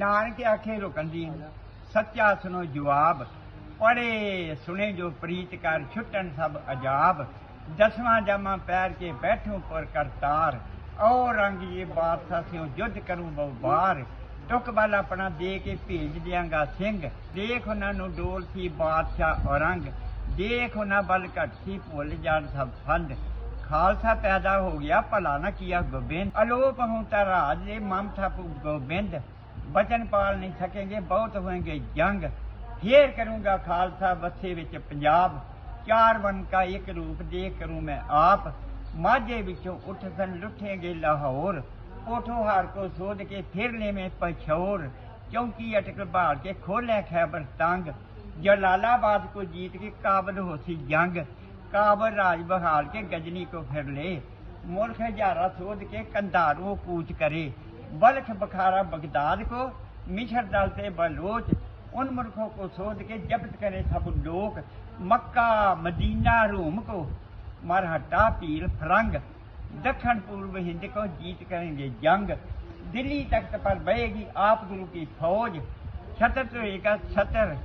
ਨਾਨਕ ਆਖੇ ਰੁਕੰਦੀ ਸੱਚਾ ਸੁਨੋ ਜਵਾਬ ਪੜੇ ਸੁਨੇ ਜੋ ਪ੍ਰੀਤ ਕਰ, ਛੁੱਟਣ ਸਭ ਅਜਾਬ। ਦਸਵਾਂ ਜਾਮਾ ਪੈਰ ਕੇ ਬੈਠੋ ਪਰ ਕਰਤਾਰ ਔ ਰੰਗ ਇਹ ਬਾਦਸ਼ਾਹ ਸਿਓ ਜੁੱਧ ਕਰੂੰ ਬਹੁ ਟੁਕ ਵਾਲਾ ਆਪਣਾ ਦੇ ਕੇ ਭੇਜ ਦਿਆਂਗਾ ਸਿੰਘ। ਦੇਖ ਉਹਨਾਂ ਨੂੰ ਡੋਲ ਸੀ ਬਾਦਸ਼ਾਹ ਔਰੰਗ। ਦੇਖ ਉਹਨਾਂ ਬਲ ਘਟ ਸੀ ਭੁੱਲ ਜਾਣ ਸਭ ਫੰਦ ਖਾਲਸਾ ਪੈਦਾ ਹੋ ਗਿਆ ਭਲਾ ਨਾ ਕੀਆ ਗੋਬਿੰਦ। ਅਲੋਪ ਹੂੰ ਤਾਂ ਰਾਜ ਦੇ ਮਮਤਾ ਗੋਬਿੰਦ। ਬਚਨ ਪਾਲ ਨਹੀਂ ਸਕेंगे ਬਹੁਤ ਹੋਣਗੇ ਜੰਗ। ਫੇਰ ਕਰੂੰਗਾ ਖਾਲਸਾ ਵਸੇ ਵਿੱਚ ਪੰਜਾਬ। ਚਾਰ ਵਨ ਕਾ ਇੱਕ ਰੂਪ ਦੇਖ ਕਰੂੰ ਮੈਂ ਆਪ। ਮਾਝੇ ਵਿੱਚੋਂ ਉੱਠ ਸਨ ਲੁੱਟੇਗੇ ਲਾਹੌਰ। ਉਠੋ ਹਾਰ ਕੋ ਸੋਧ ਕੇ ਫਿਰ ਲੈਵੇਂ ਪਛੋਰ। ਚੌਂਕੀ ਅਟਕ ਭਾਲ ਕੇ ਖੋਲੇ ਖੈਬਰ ਤੰਗ। ਜਲਾਲਾਬਾਦ ਕੋ ਜੀਤ ਕੇ ਕਾਬਲ ਹੋਸੀ ਜੰਗ। ਕਾਬਲ ਰਾਜ ਬਹਾਲ ਕੇ ਗਜਨੀ ਕੋ ਫਿਰ ਲੈ। ਮੁਲਕ ਹਜ਼ਾਰਾ ਸੋਧ ਕੇ ਕੰਧਾਰੂ ਕੂਚ ਕਰੇ। बल्ख बखारा बगदाद को, मिशर दल से बलोच, उन मुल्कों को सोध के जब्त करे सब लोग मक्का, मदीना, रोम को। मरहट्टा, पीर, फरंग, दक्षिण पूर्व हिंद को जीत करेंगे जंग। दिल्ली तख्त पर बहेगी आप गुरु की फौज। छतर रहेगा छतर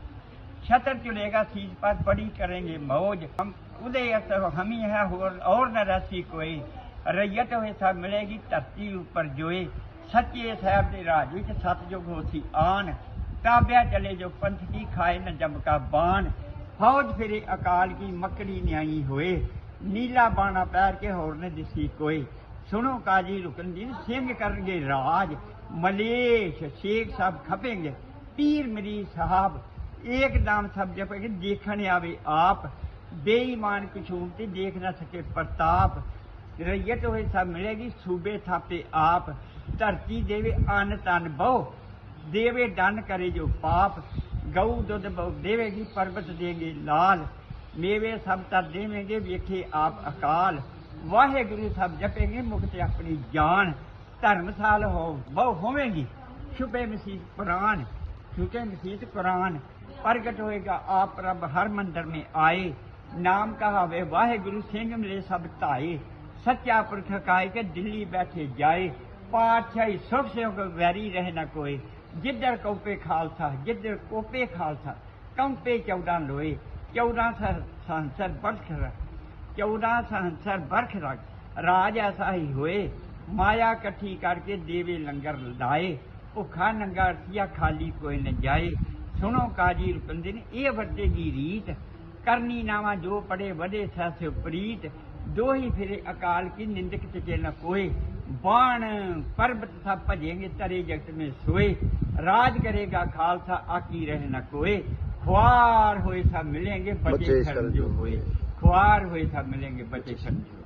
छतर चुलेगा सीज पर बड़ी करेंगे मौज। हम उदय हम ही है और न रसी कोई। रैयत हुए सब मिलेगी धरती ऊपर जोए। ਸੱਚੇ ਸਾਹਿਬ ਦੇ ਰਾਜ ਵਿੱਚ ਸਤਜੁਗ ਹੋਸੀ ਆਨ, ਤਾਬਿਆ ਚਲੇ ਜੋ ਪੰਥ ਕੀ ਖਾਏ ਨ ਜਮਕਾ ਬਾਣ ਫੌਜ ਫਿਰੇ ਅਕਾਲ ਕੀ ਮੱਕੜੀ ਨਿਆਈ ਹੋਏ, ਨੀਲਾ ਬਾਣਾ ਪੈਰ ਕੇ ਹੋਰ ਨੇ ਦਿਸੀ ਕੋਈ। ਸੁਣੋ ਕਾਜੀ ਰੁਕਨਦੀਨ ਸਿੰਘ ਕਰਨਗੇ ਰਾਜ, ਮਲੇਸ਼ ਸ਼ੇਖ ਸਾਹਿਬ ਖਪेंगे ਪੀਰ ਮਰੀ ਸਾਹਿਬ ਇੱਕਦਮ ਸਭ ਜਪੇ ਦੇਖਣ ਆਵੇ ਆਪ। ਬੇਈਮਾਨ ਕਛੂਮ ਤੇ ਦੇਖ ਨਾ ਸਕੇ ਪ੍ਰਤਾਪ। ਰਈਅਤ ਹੋਏ ਸਭ ਮਿਲੇਗੀ, ਸੂਬੇ ਥਾਪੇ ਆਪ। ਧਰਤੀ ਦੇਵੇ ਅੰਨ ਤਨ ਬਹੁ ਦੇਵੇ ਡਨ ਕਰੇ ਜੋ ਪਾਪ ਗਊ ਦੁੱਧ ਬਹੁ ਦੇਵੇਗੀ ਪਰਬਤ ਦੇਗੇ ਲਾਲ ਮੇਵੇ ਸਭ ਤਰ ਦੇਵੇਂਗੇ ਵੇਖੇ ਆਪ ਅਕਾਲ ਵਾਹਿਗੁਰੂ ਸਭ ਜਪੇਗੇ ਮੁਕਤ ਆਪਣੀ ਜਾਨ ਧਰਮਸਾਲ ਹੋ ਬਹੁ ਹੋਵੇਂਗੀ ਛੁਪੇ ਮਸੀਤ ਪ੍ਰਾਨ ਛੁਪੇ ਮਸੀਤ ਕੁਰਾਨ प्रकट होएगा आप रब हर मंदिर में आए नाम कहावे वाहे गुरु सिंह मिले सब ताए सच्चा पुरख काय के दिल्ली बैठे जाए ਪਾਤਸ਼ਾਹੀ ਸੁਖ ਸਿਉਕ ਵੈਰੀ ਰਹਿ ਨਾ ਕੋਈ। ਜਿੱਧਰ ਕੋਪੇ ਖਾਲਸਾ, ਜਿੱਧਰ ਕੋਪੇ ਖਾਲਸਾ ਕੰਪੇ 14 ਲੋਏ 14 ਸੰਸਰ ਬਰਖ ਰਖ 14 ਸੰਸਰ ਬਰਖ ਰਖ ਰਾਜ ਐਸਾ ਹੀ ਹੋਏ, ਮਾਇਆ ਇਕੱਠੀ ਕਰਕੇ ਦੇਵੇ ਲੰਗਰ ਲਾਏ ਭੁੱਖਾ ਨੰਗਾ ਰਸੀਆ ਖਾਲੀ ਕੋਈ ਨਾ ਜਾਏ। ਸੁਣੋ ਕਾਜੀ ਰੁਪਿੰਦਰ ਇਹ ਵੱਡੇ ਦੀ ਰੀਤ, ਕਰਨੀ ਨਾਵਾ ਜੋ ਪੜੇ ਵਡੇ ਸਸ ਪ੍ਰੀਤ, ਦੋਹੀ ਫਿਰੇ ਅਕਾਲ ਕੀ ਨਿੰਦਕ ਤੇ ਨਾ ਕੋਏ। बाण पर्वत सब भजेंगे तरे जगत में सोए राज करेगा खालसा आकी रह न कोई खुआर हुए सब मिलेंगे बचे खरजो हुए खुआर हुए सब मिलेंगे बचे खरजो